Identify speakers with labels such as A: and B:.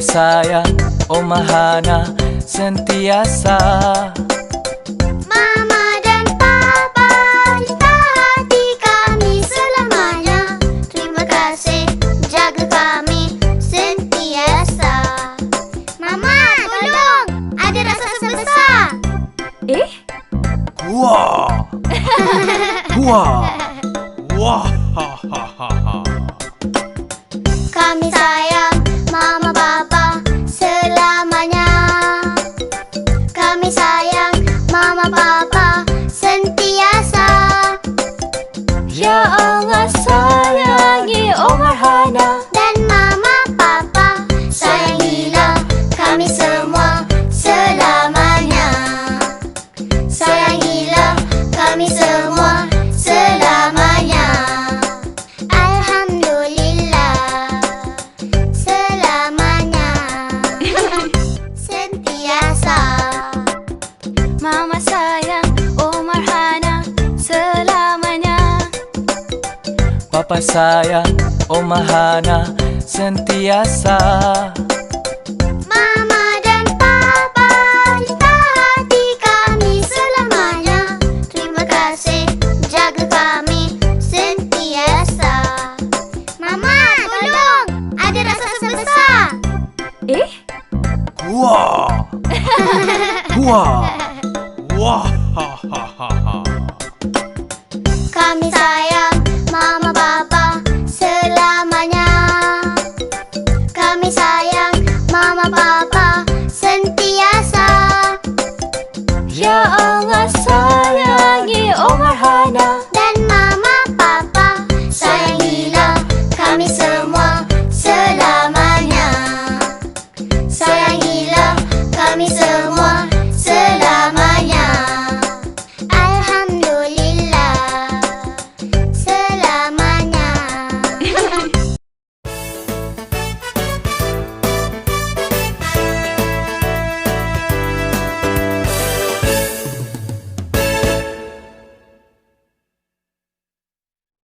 A: sayang O mahana sentiasa.
B: Mama dan Papa Hati kami selamanya. Terima kasih Jaga kami Sentiasa. Mama tolong Ada rasa sebesar.
C: Eh?
A: Wah. Wah. Wah. Ha ha ha ha
C: all Allah
B: Papa
C: sayang
A: O mahana sentiasa
B: Mama dan Papa hati kami selamanya. Terima kasih jaga kami sentiasa. Mama, tolong. Ada rasa sebesar.
C: Eh?
A: Wah Wah Wah ha ha ha ha
B: Bapa sentiasa. Ya Allah